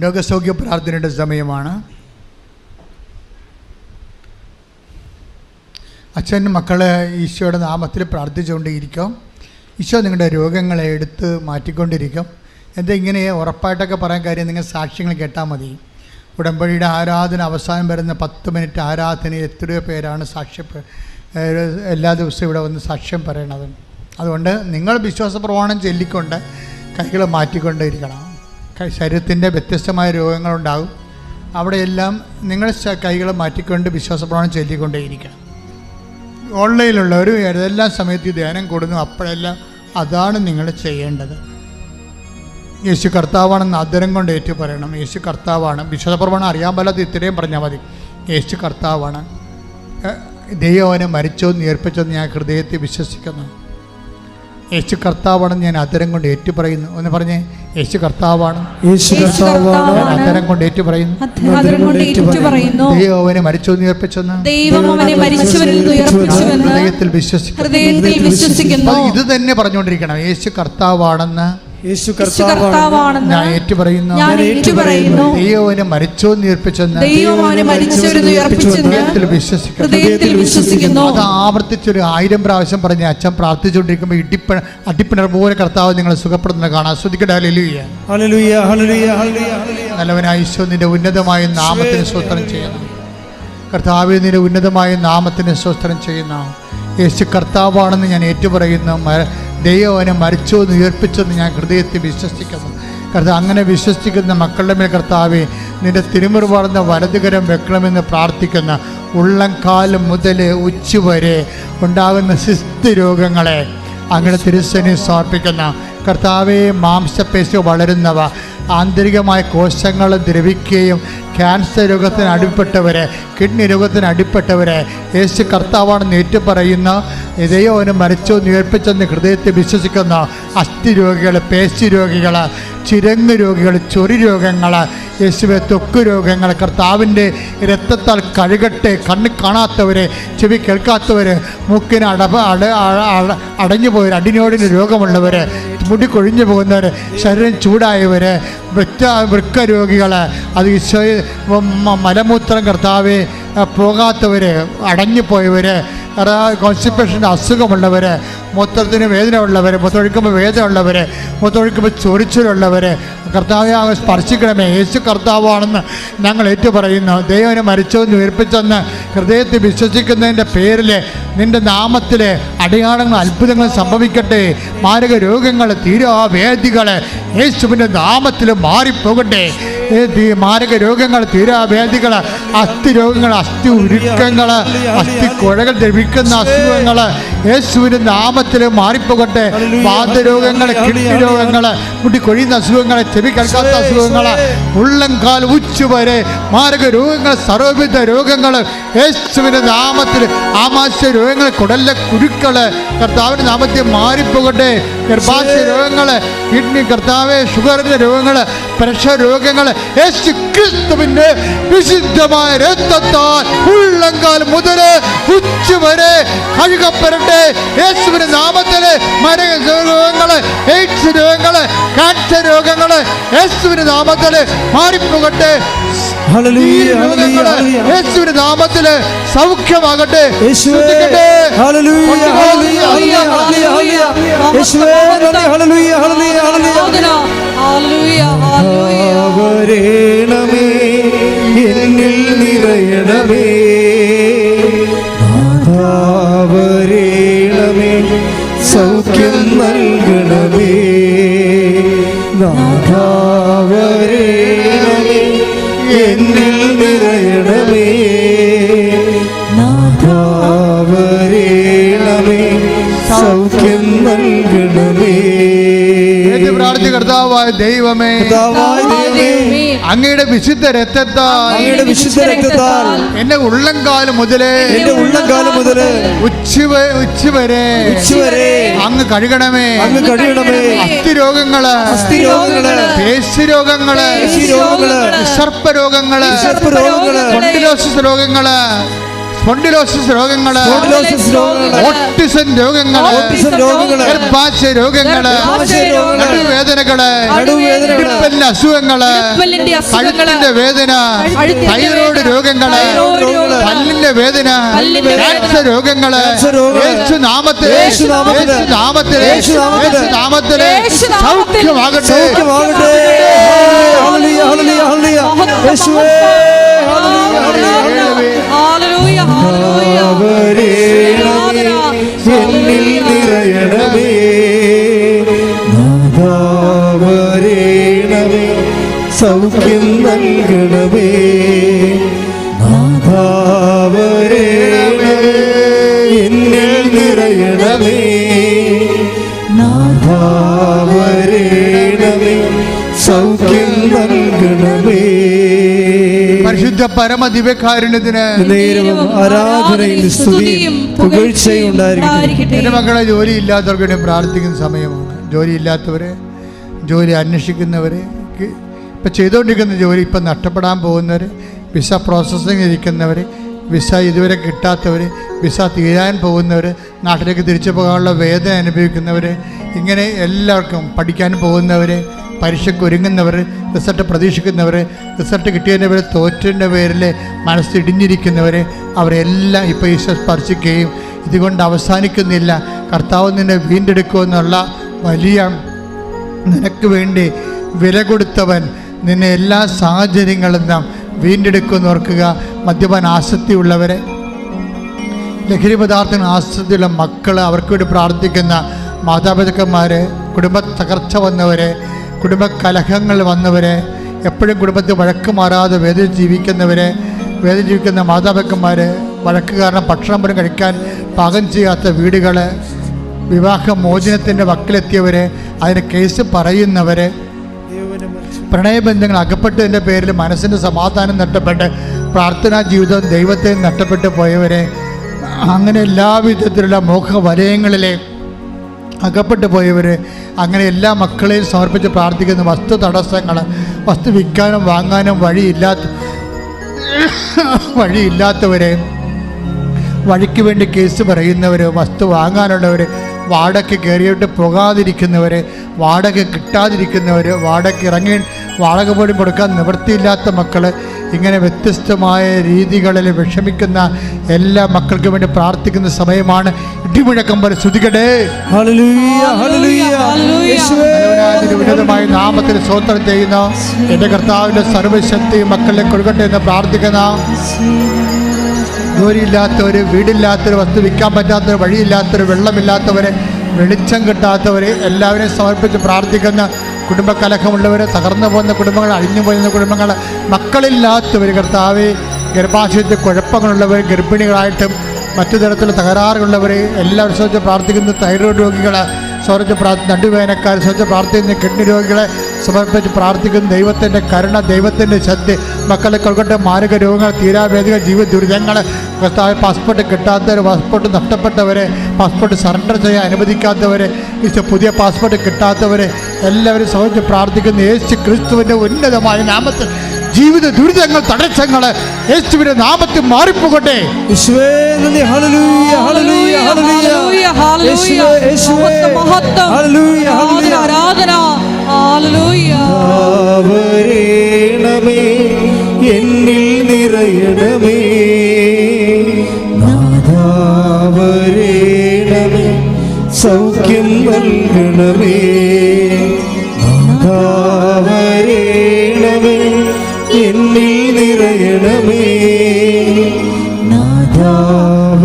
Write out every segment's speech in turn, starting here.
രോഗസൗഖ്യ പ്രാർത്ഥനയുടെ സമയമാണ്. അച്ഛൻ മക്കളെ ഈശോയുടെ നാമത്തിൽ പ്രാർത്ഥിച്ചുകൊണ്ടേയിരിക്കും. ഈശോ നിങ്ങളുടെ രോഗങ്ങളെ എടുത്ത് മാറ്റിക്കൊണ്ടിരിക്കും. എന്താ ഇങ്ങനെ ഉറപ്പായിട്ടൊക്കെ പറയാൻ കാര്യം? നിങ്ങൾ സാക്ഷ്യങ്ങൾ കേട്ടാൽ മതി. ഉടമ്പടിയുടെ ആരാധന അവസാനം വരുന്ന പത്ത് മിനിറ്റ് ആരാധന എത്രയോ പേരാണ് സാക്ഷ്യ എല്ലാ ദിവസവും ഇവിടെ വന്ന് സാക്ഷ്യം പറയണത്. അതുകൊണ്ട് നിങ്ങൾ വിശ്വാസ പ്രമാണം ചൊല്ലിക്കൊണ്ട് കൈകൾ മാറ്റിക്കൊണ്ടേയിരിക്കണം. ശരീരത്തിന്റെ വ്യത്യസ്തമായ രോഗങ്ങളുണ്ടാകും. അവിടെയെല്ലാം നിങ്ങൾ കൈകൾ മാറ്റിക്കൊണ്ട് വിശ്വാസ പ്രമാണം ചൊല്ലിക്കൊണ്ടേയിരിക്കണം ഓൺലൈനിലുള്ളവർ ഏതെല്ലാം സമയത്ത് ധ്യാനം കൂടുന്നു അപ്പോഴെല്ലാം അതാണ് നിങ്ങൾ ചെയ്യേണ്ടത്. യേശു കർത്താവാണെന്ന് ആദരം കൊണ്ട് ഏറ്റു പറയണം യേശു കർത്താവാണ്. വിശ്വാസപ്രമാണം അറിയാൻ പാലാത്ത ഇത്രയും പറഞ്ഞാൽ മതി. യേശു കർത്താവാണ്. ദൈവം അവനെ മരിച്ചോന്ന് ഏർപ്പിച്ചോന്ന് ഞാൻ ഹൃദയത്തിൽ വിശ്വസിക്കുന്നു. യേശു കർത്താവാണ് ഞാൻ അതരം കൊണ്ട് ഏറ്റു പറയുന്നു എന്ന് പറഞ്ഞേ യേശു കർത്താവാണ്. യേശു യേശു കർത്താവാണ്. കർത്താവാണ്. കൊണ്ട് ഏറ്റു പറയുന്നു അതിരം കൊണ്ട് ഏറ്റു പറയുന്നു ദൈവം അവനെ മരിച്ചോന്ന് ഹൃദയത്തിൽ വിശ്വസിക്കുന്നു. ഇത് തന്നെ പറഞ്ഞുകൊണ്ടിരിക്കണം. യേശു കർത്താവാണെന്ന് യേശു കർത്താവാണെന്ന് ഞാൻ ഏറ്റു പറയുന്നു ഞാൻ നിന്ന് ഉയർപ്പിച്ചെന്ന് ഹൃദയത്തിൽ വിശ്വസിക്കുന്നു. അത് ആവർത്തിച്ചൊരു ആയിരം പ്രാവശ്യം പറഞ്ഞ് അച്ഛൻ പ്രാർത്ഥിച്ചുകൊണ്ടിരിക്കുമ്പോൾ ഇടിപ്പ അടിപ്പിണർ പോലെ കർത്താവ് നിങ്ങൾ സുഖപ്പെടുന്നത് കാണാൻ ശ്രദ്ധിക്കട്ടെ. ഹല്ലേലൂയ. ഹല്ലേലൂയ ഹല്ലേലൂയ ഹല്ലേലൂയ. ഹല്ലേലൂയ നല്ലവനായ ഈശോ നിന്റെ ഉന്നതമായ നാമത്തിന് സ്വസ്ത്രം ചെയ്യുന്നു. കർത്താവ് നിന്റെ ഉന്നതമായ നാമത്തിന് സ്വസ്ത്രം ചെയ്യുന്ന. യേശു കർത്താവാണെന്ന് ഞാൻ ഏറ്റുപറയുന്നു. ദൈവം അവനെ മരിച്ചു എന്ന് ഉയർപ്പിച്ചെന്ന് ഞാൻ ഹൃദയത്തിൽ വിശ്വസിക്കുന്നു. കർത്താവ് അങ്ങനെ വിശ്വസിക്കുന്ന മക്കളുടെ മേൽ കർത്താവെ നിന്റെ തിരുമുറിവാർന്ന വലതുകരം വെക്കണമെന്ന് പ്രാർത്ഥിക്കുന്ന ഉള്ളംകാലം മുതൽ ഉച്ചവരെ ഉണ്ടാകുന്ന ശിസ്തു രോഗങ്ങളെ അങ്ങനെ തിരുസനി സമർപ്പിക്കുന്ന കർത്താവെ മാംസപേശി വളരുന്നവ ആന്തരികമായ കോശങ്ങൾ ദ്രവിക്കുകയും ക്യാൻസർ രോഗത്തിന് അടിപ്പെട്ടവരെ കിഡ്നി രോഗത്തിന് അടിപ്പെട്ടവരെ യേശു കർത്താവാണെന്ന് ഏറ്റുപറയുന്ന ഇതയോ അവന് മരിച്ചോ ഉയർപ്പിച്ചെന്ന് ഹൃദയത്തെ വിശ്വസിക്കുന്ന അസ്ഥി രോഗികൾ പേശി രോഗികൾ ചിരങ്ങ് രോഗികൾ ചൊറി രോഗങ്ങൾ യേശുവെ തൊക്കു രോഗങ്ങൾ കർത്താവിന്റെ രക്തത്താൽ കഴുകട്ടെ കണ്ണ് കാണാത്തവരെ ചെവി കേൾക്കാത്തവർ മൂക്കിന് അടപ അട അടഞ്ഞു അടിനോടിന് രോഗമുള്ളവർ മുടി കൊഴിഞ്ഞു പോകുന്നവർ ശരീരം ചൂടായവർ വൃക്ക വൃക്ക രോഗികൾ അത് മലമൂത്രം കർത്താവ് പോകാത്തവർ അടഞ്ഞു പോയവർ കോൺസ്റ്റിപ്പേഷന്റെ അസുഖമുള്ളവർ മൂത്രത്തിന് വേദന ഉള്ളവർ മൊത്തൊഴിക്കുമ്പോൾ വേദന ഉള്ളവർ മൊത്തൊഴിക്കുമ്പോൾ ചൊറിച്ചിലുള്ളവർ കർത്താവെ സ്പർശിക്കണമേ. യേശു കർത്താവാണെന്ന് ഞങ്ങൾ ഏറ്റുപറയുന്നു. ദൈവനെ മരിച്ചെന്ന് ഉയർപ്പിച്ചെന്ന് ഹൃദയത്തിൽ വിശ്വസിക്കുന്നതിന്റെ പേരിൽ നിന്റെ നാമത്തിൽ അടയാളങ്ങൾ അത്ഭുതങ്ങൾ സംഭവിക്കട്ടെ. മാരക രോഗങ്ങൾ തീരാവേദികൾ യേശുവിന്റെ നാമത്തിൽ മാറിപ്പോകട്ടെ. മാരക രോഗങ്ങൾ തീരാവേദികൾ അസ്ഥി രോഗങ്ങൾ അസ്ഥി ഉരുക്കങ്ങൾ അസ്ഥി കുഴകൾ ദ്രവിക്കുന്ന അസുഖങ്ങൾ യേശുവിന്റെ നാമത്തിൽ മാറിപ്പോകട്ടെ. വാതരോഗങ്ങൾ കിഡ്നി രോഗങ്ങൾ മുടി കൊഴിയുന്ന അസുഖങ്ങൾ ചെവി കേൾക്കാത്ത അസുഖങ്ങൾ ഉള്ളംകാൽ ഉച്ചുവരെ മാരക രോഗങ്ങൾ സർവവിധ രോഗങ്ങൾ യേശുവിന്റെ നാമത്തിൽ ആമാശ രോഗങ്ങൾ കുടലിലെ കുരുക്കൾ കർത്താവിന്റെ നാമത്തിൽ മാറിപ്പോകട്ടെ. ഗർഭാശയ രോഗങ്ങൾ കിഡ്നി കർത്താവ് ഷുഗറിന്റെ രോഗങ്ങൾ പ്രഷർ രോഗങ്ങൾ യേശു ക്രിസ്തുവിന്റെ വിശുദ്ധമായ രക്തത്താൽ ഉള്ളങ്കാൽ മുതൽ ഉച്ചുവരെ കഴുകപ്പെടട്ടെ. യേശുവിന്റെ നാമത്തിൽ മരക രോഗങ്ങൾ എയ്ഡ്സ് രോഗങ്ങൾ ക്യാൻസർ രോഗങ്ങൾ യേശുവിന്റെ നാമത്തിൽ മാറിപ്പോകട്ടെ. ഹല്ലേലൂയ ഈ ഹല്ലേലൂയ രോഗങ്ങൾ ഹല്ലേലൂയ യേശുവിന്റെ നാമത്തിൽ സൗഖ്യമാകട്ടെ. യേശുവേ വരേണമേ എന്നിൽ നിറയണമേ. വരേണമേ സൗഖ്യം നൽകണമേ. നാഥാവരേണമേ എന്നിൽ നിറയണമേ. കർത്താവായ ദൈവമേ. അങ്ങയുടെ വിശുദ്ധ രക്തത്താൽ അങ്ങയുടെ വിശുദ്ധ രക്തത്താൽ. എന്റെ ഉള്ളംകാലം മുതലേ എന്റെ ഉള്ളംകാലം മുതലേ. ഉച്ചവ ഉച്ചവരെ ഉച്ചവരെ അങ്ങ് കഴുകണമേ. അങ്ങ് കഴുകണമേ. അസ്ഥി രോഗങ്ങൾ അസ്ഥി രോഗങ്ങൾ പേശി രോഗങ്ങൾ രോഗങ്ങൾ സർപ്പ രോഗങ്ങൾ സർപ്പ രോഗങ്ങൾ. കൊണ്ടിലോസിസ് രോഗങ്ങൾ സ്പോണ്ടിലോസിസ് രോഗങ്ങൾ. ഓട്ടിസം രോഗങ്ങൾ ഗർഭാശയ രോഗങ്ങൾ. നടുവേദനകൾ, ഇടുപ്പലിന്റെ അസുഖങ്ങൾ കഴുത്തിന്റെ വേദന തൈറോയ്ഡ് രോഗങ്ങൾ പല്ലിന്റെ വേദന ക്യാൻസർ രോഗങ്ങൾ യേശു നാമത്തിൽ യേശു നാമത്തിൽ, യേശു നാമത്തിൽ സൗഖ്യമാകട്ടെ. യേശുവേ ഹല്ലേലൂയ ഹല്ലേലൂയ. ഹല്ലേലൂയ, സൗഖ്യം നൽകണമേ നാഥാവരേണമേ എന്നിൽ നിറയണമേ. നാഥാവരേണമേ സൗഖ്യം നൽകണമേ പരിശുദ്ധ പരമ ദിവ്യകാരുണ്യത്തിന് നേരവും ആരാധനയും സ്തുതിയും പുകഴ്ചയും ഉണ്ടായിരിക്കട്ടെ. എന്റെ മക്കളെ ജോലി ഇല്ലാത്തവർക്ക് വേണ്ടി പ്രാർത്ഥിക്കുന്ന സമയമാണ്. ജോലി ഇല്ലാത്തവരെ ജോലി അന്വേഷിക്കുന്നവർ ഇപ്പം ചെയ്തുകൊണ്ടിരിക്കുന്ന ജോലി ഇപ്പം നഷ്ടപ്പെടാൻ പോകുന്നവർ വിസ പ്രോസസ്സിങ് ഇരിക്കുന്നവർ വിസ ഇതുവരെ കിട്ടാത്തവർ വിസ തീരാൻ പോകുന്നവർ നാട്ടിലേക്ക് തിരിച്ചു പോകാനുള്ള വേദന അനുഭവിക്കുന്നവർ ഇങ്ങനെ എല്ലാവർക്കും പഠിക്കാൻ പോകുന്നവർ പരീക്ഷയ്ക്ക് ഒരുങ്ങുന്നവർ റിസൾട്ട് പ്രതീക്ഷിക്കുന്നവർ റിസൾട്ട് കിട്ടിയതിന്റെ പേരിൽ തോറ്റിന്റെ പേരിൽ മനസ്സിടിഞ്ഞിരിക്കുന്നവർ അവരെല്ലാം ഇപ്പോൾ ഈശോ സ്പർശിക്കുകയും ഇതുകൊണ്ട് അവസാനിക്കുന്നില്ല. കർത്താവ് നിന്നെ വീണ്ടെടുക്കുമെന്നുള്ള വലിയ നിനക്ക് വേണ്ടി വില കൊടുത്തവൻ നിന്നെ എല്ലാ സാഹചര്യങ്ങളും നാം വീണ്ടെടുക്കുമെന്ന് ഓർക്കുക. മദ്യപാൻ ആസക്തിയുള്ളവരെ. ലഹരി പദാർത്ഥങ്ങൾ ആസക്തിയുള്ള മക്കൾ അവർക്ക് വേണ്ടി പ്രാർത്ഥിക്കുന്ന മാതാപിതാക്കന്മാർ കുടുംബ തകർച്ച വന്നവരെ കുടുംബ കലഹങ്ങൾ വന്നവരെ എപ്പോഴും കുടുംബത്തിൽ വഴക്ക് മാറാതെ വേദന ജീവിക്കുന്നവരെ വേദന ജീവിക്കുന്ന മാതാപിതാക്കന്മാർ വഴക്ക് കാരണം ഭക്ഷണം പോലും കഴിക്കാൻ പാകം ചെയ്യാത്ത വീടുകൾ വിവാഹ മോചനത്തിന്റെ വക്കിലെത്തിയവരെ അതിന് കേസ് പറയുന്നവരെ പ്രണയബന്ധങ്ങൾ അകപ്പെട്ടതിന്റെ പേരിൽ മനസ്സിന്റെ സമാധാനം നഷ്ടപ്പെട്ട് പ്രാർത്ഥനാ ജീവിതം ദൈവത്തെ നഷ്ടപ്പെട്ടു പോയവരെ അങ്ങനെ എല്ലാവിധത്തിലുള്ള മോഹ വലയങ്ങളിലെ അകപ്പെട്ടു പോയവർ അങ്ങനെ എല്ലാ മക്കളെയും സമർപ്പിച്ച് പ്രാർത്ഥിക്കുന്ന വസ്തു തടസ്സങ്ങൾ വസ്തു വിൽക്കാനും വാങ്ങാനും വഴിയില്ലാത്ത വഴിയില്ലാത്തവരെ വഴിക്ക് വേണ്ടി കേസ് പറയുന്നവർ വസ്തു വാങ്ങാനുള്ളവർ വാടക കയറിയിട്ട് പോകാതിരിക്കുന്നവർ വാടക കിട്ടാതിരിക്കുന്നവർ വാടക ഇറങ്ങി വാടക പോലും കൊടുക്കാൻ നിവൃത്തിയില്ലാത്ത മക്കൾ ഇങ്ങനെ വ്യത്യസ്തമായ രീതികളിൽ വിഷമിക്കുന്ന എല്ലാ മക്കൾക്കും വേണ്ടി പ്രാർത്ഥിക്കുന്ന സമയമാണ്. ഇടിമുഴക്കം പോലെ ശ്രുതികടേ ഹല്ലേലൂയ ഹല്ലേലൂയ. യേശുവേ. അതിന് ഉന്നതമായ നാമത്തിൽ സ്വോത്രം ചെയ്യുന്ന. എന്റെ കർത്താവിന്റെ സർവശക്തി മക്കളെ കൊടുക്കട്ടെ എന്ന് പ്രാർത്ഥിക്കുന്ന ജോലിയില്ലാത്തവർ വീടില്ലാത്തവർ വസ്തു വിൽക്കാൻ പറ്റാത്തവർ വഴിയില്ലാത്തവർ വെള്ളമില്ലാത്തവർ വെളിച്ചം കിട്ടാത്തവർ എല്ലാവരെയും സമർപ്പിച്ച് പ്രാർത്ഥിക്കുന്ന കുടുംബകലഹമുള്ളവർ തകർന്നു പോകുന്ന കുടുംബങ്ങൾ അഴിഞ്ഞു പോകുന്ന കുടുംബങ്ങൾ മക്കളില്ലാത്തവർ കർത്താവ് ഗർഭാശയത്തിൽ കുഴപ്പങ്ങളുള്ളവർ ഗർഭിണികളായിട്ടും മറ്റു തരത്തിലുള്ള തകരാറുള്ളവർ എല്ലാവരും ശ്രദ്ധിച്ച് പ്രാർത്ഥിക്കുന്ന തൈറോയ്ഡ് രോഗികൾ സ്വരച്ച് പ്രാർത്ഥി നടുവേനക്കാർ സ്വരച്ച് പ്രാർത്ഥിക്കുന്ന കിഡ്നി രോഗികളെ സമർപ്പിച്ച് പ്രാർത്ഥിക്കുന്ന ദൈവത്തിന്റെ കരുണ ദൈവത്തിന്റെ ശക്തി. മക്കളെ കൊൽക്കട്ടെ മാരക രോഗങ്ങൾ തീരാവേദികൾ ജീവിത ദുരിതങ്ങൾ പാസ്പോർട്ട് കിട്ടാത്തവർ പാസ്പോർട്ട് നഷ്ടപ്പെട്ടവരെ പാസ്പോർട്ട് സറണ്ടർ ചെയ്യാൻ അനുവദിക്കാത്തവരെ പുതിയ പാസ്പോർട്ട് കിട്ടാത്തവരെ എല്ലാവരും സ്വർജ പ്രാർത്ഥിക്കുന്ന യേശു ക്രിസ്തുവിന്റെ ഉന്നതമായ നാമത്തിൽ ജീവിത ദുരിതങ്ങൾ തടസ്സങ്ങൾ യേശുവിന്റെ നാമത്തിൽ മാറിപ്പോകട്ടെ. യേശുവേ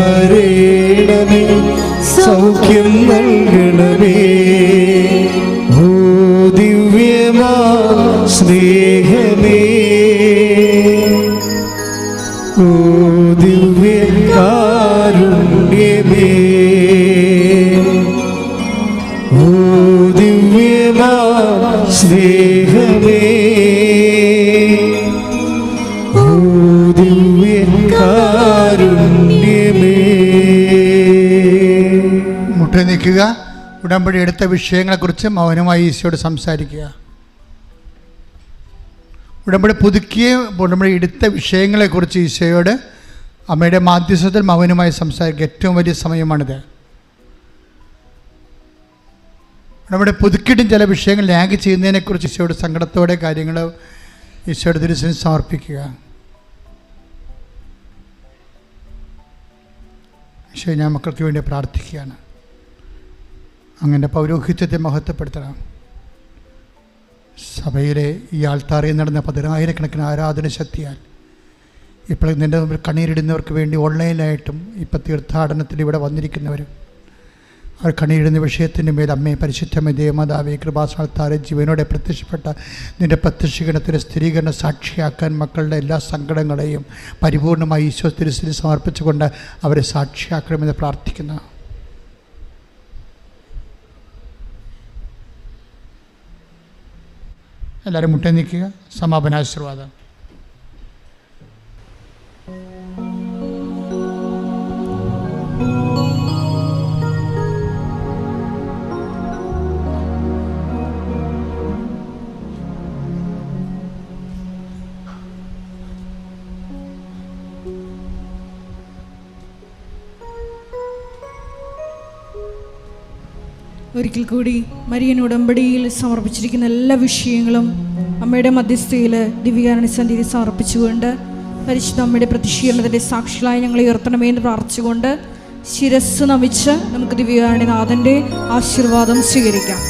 നാദാവരേണമേ സൗഖ്യം നൽകണമേ. ഉടമ്പടി എടുത്ത വിഷയങ്ങളെക്കുറിച്ച് മൗനമായി ഈശോയോട് സംസാരിക്കുക. ഉടമ്പടി പുതുക്കിയ ഉടമ്പടി എടുത്ത വിഷയങ്ങളെക്കുറിച്ച് ഈശോയോട് അമ്മയുടെ മാധ്യസ്ഥത്തിൽ മൗനമായി സംസാരിക്കുക. ഏറ്റവും വലിയ സമയമാണിത്. നമ്മുടെ പുതുക്കിയിട്ടും ചില വിഷയങ്ങൾ ലാഗ് ചെയ്യുന്നതിനെക്കുറിച്ച് ഈശോയുടെ സങ്കടത്തോടെ കാര്യങ്ങൾ ഈശോയുടെ തിരുസിന് സമർപ്പിക്കുക. ഈശോ ഞാൻ മക്കൾക്ക് വേണ്ടി പ്രാർത്ഥിക്കുകയാണ്. അങ്ങനെ പൗരോഹിത്യത്തെ മഹത്വപ്പെടുത്തണം. സഭയിലെ ഈ ആൾത്താറിൽ നടന്ന പതിനായിരക്കണക്കിന് ആരാധന ശക്തിയാൽ ഇപ്പോൾ നിന്റെ മുമ്പിൽ കണ്ണീരിടുന്നവർക്ക് വേണ്ടി ഓൺലൈനായിട്ടും ഇപ്പോൾ തീർത്ഥാടനത്തിൽ ഇവിടെ വന്നിരിക്കുന്നവരും അവർ കണ്ണീരിടുന്ന വിഷയത്തിന്റെ മേൽ അമ്മയെ പരിശുദ്ധമേ ദേവമാതാവേ കൃപാസാൽത്താരെ ജീവനോടെ പ്രത്യക്ഷപ്പെട്ട നിന്റെ പ്രത്യക്ഷീകരണത്തിന് സ്ഥിരീകരണ സാക്ഷിയാക്കാൻ മക്കളുടെ എല്ലാ സങ്കടങ്ങളെയും പരിപൂർണമായി ഈശോ തിരുസിന് സമർപ്പിച്ചുകൊണ്ട് അവരെ സാക്ഷിയാക്കണമെന്ന് പ്രാർത്ഥിക്കുന്നു. എല്ലാവരും മുട്ടേ നിൽക്കുക. സമാപനാശീർവാദം ഒരിക്കൽ കൂടി മരിയൻ ഉടമ്പടിയിൽ സമർപ്പിച്ചിരിക്കുന്ന എല്ലാ വിഷയങ്ങളും അമ്മയുടെ മധ്യസ്ഥയിൽ ദിവ്യകാരണ സന്ധിയിൽ സമർപ്പിച്ചുകൊണ്ട് പരിശുദ്ധ അമ്മയുടെ പ്രതിഷീകരണത്തിന്റെ സാക്ഷികളായി ഞങ്ങൾ ഉയർത്തണമേ എന്ന് പ്രാർത്ഥിച്ചുകൊണ്ട് ശിരസ് നമിച്ച് നമുക്ക് ദിവ്യാരണിനാഥന്റെ ആശീർവാദം സ്വീകരിക്കാം.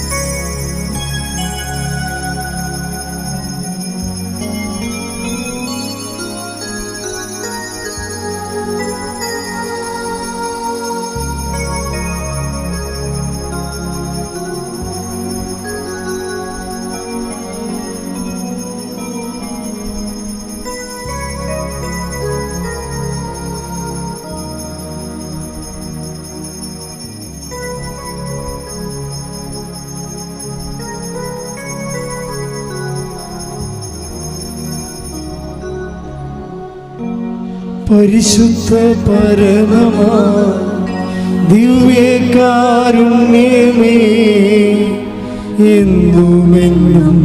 പരിശുദ്ധ പരമമാ ദിവ്യകാരുണ്യമേ എന്നുമെന്നും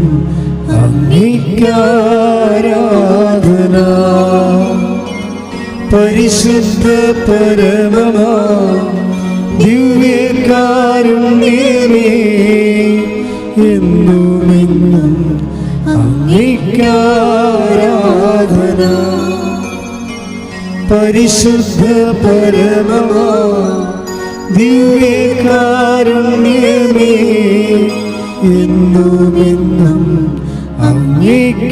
പരിശുദ്ധ പരമമാ ദിവ്യകാരുണ്യമേ അംഗീകാരാധന. പരിശുദ്ധ പരമമാ ദിവ്യകാരുണ്യമേ എന്നുമെന്നും അംഗീകാരാധന